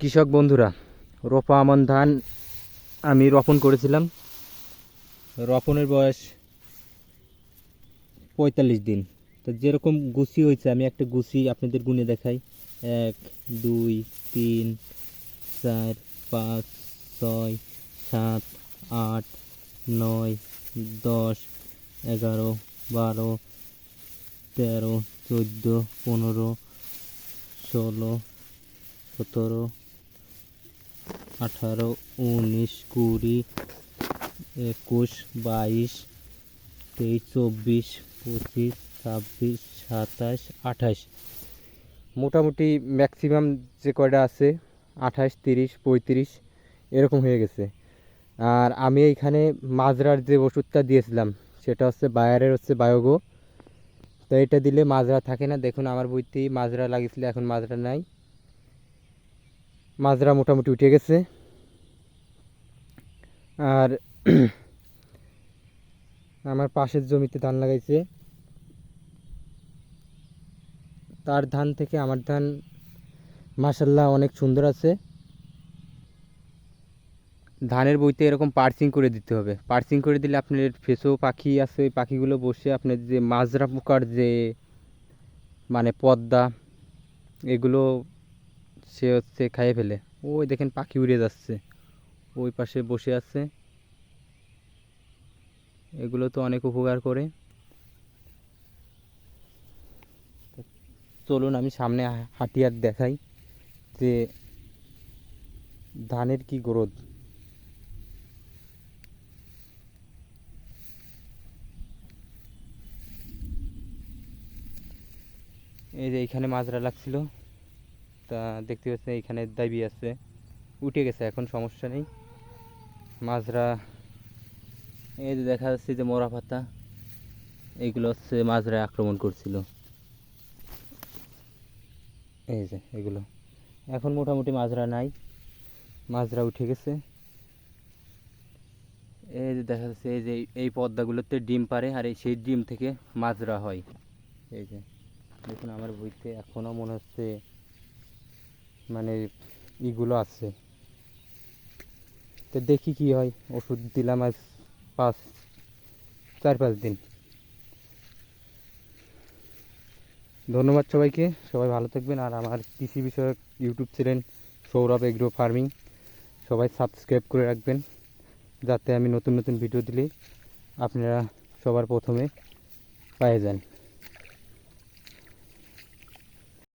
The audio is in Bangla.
কৃষক বন্ধুরা, রোপা আমন ধান আমি রোপণ করেছিলাম। রোপণের বয়স পঁয়তাল্লিশ দিন। তো যেরকম গুছি হয়েছে, আমি একটা গুছি আপনাদের গুনে দেখাই। এক, দুই, তিন, চার, পাঁচ, ছয়, সাত, আট, নয়, দশ, এগারো, বারো, তেরো, চোদ্দ, পনেরো, ষোলো, সতেরো আঠারো, উনিশ, কুড়ি, একুশ, বাইশ, তেইশ, চব্বিশ, পঁচিশ, ছাব্বিশ, সাতাশ, আঠাশ। মোটামুটি ম্যাক্সিমাম যে কয়টা আছে, আঠাশ, তিরিশ, পঁয়ত্রিশ, এরকম হয়ে গেছে। আর আমি এইখানে মাজরার যে ওষুধটা দিয়েছিলাম, সেটা হচ্ছে বায়ারের হচ্ছে বায়োগো। তো এটা দিলে মাজরা থাকে না। দেখুন, আমার বইতেই মাজরা লাগিয়েছিল, এখন মাজরা নাই। মাজরা মোটামুটি উঠে গেছে। আর আমার পাশের জমিতে ধান লাগাইছে। তার ধান থেকে আমার ধান মাসাল্লাহ অনেক সুন্দর আছে। ধানের বইতে এরকম পার্সিং করে দিতে হবে। পার্সিং করে দিলে আপনার ফেসো পাখি আছে ওই পাখিগুলো বসে আপনার যে মাজরা পোকার যে মানে পদ্মা, এগুলো সে হচ্ছে খাইয়ে ফেলে। ওই দেখেন পাখি উড়ে যাচ্ছে। ওই পাশে বসে আছে। এগুলো তো অনেক উপকার করে। চলুন আমি সামনে হা- হাঁটি আর দেখাই যে ধানের কি গ্রোথ। এই যে এইখানে মাজরা লাগছিল। তা দেখতে পাচ্ছেন এইখানে দাবি আছে। উঠে গেছে, এখন সমস্যা নেই। মাজরা, এই যে দেখা যাচ্ছে যে মরা পাতা এইগুলো হচ্ছে মাজরায় আক্রমণ করছিল। এই যে এগুলো। এখন মোটামুটি মাজরা নাই। মাজরা উঠে গেছে। এই যে দেখা যাচ্ছে এই যে এই পদ্মাগুলোতে ডিম পারে আর এই সেই ডিম থেকে মাজরা হয়। এই যে দেখুন আমার বইতে এখনও মনে হচ্ছে মানে ইগুলো আছে। তো দেখি কি হয়, ওষুধ দিলাম আজ পাঁচ, চার, পাঁচ দিন। ধন্যবাদ সবাইকে, সবাই ভালো থাকবেন। আর আমার কৃষি বিষয়ক YouTube channel Sourav agro farming, সবাই সাবস্ক্রাইব করে রাখবেন, যাতে আমি নতুন নতুন ভিডিও দিলে আপনারা সবার প্রথমে পেয়ে যান।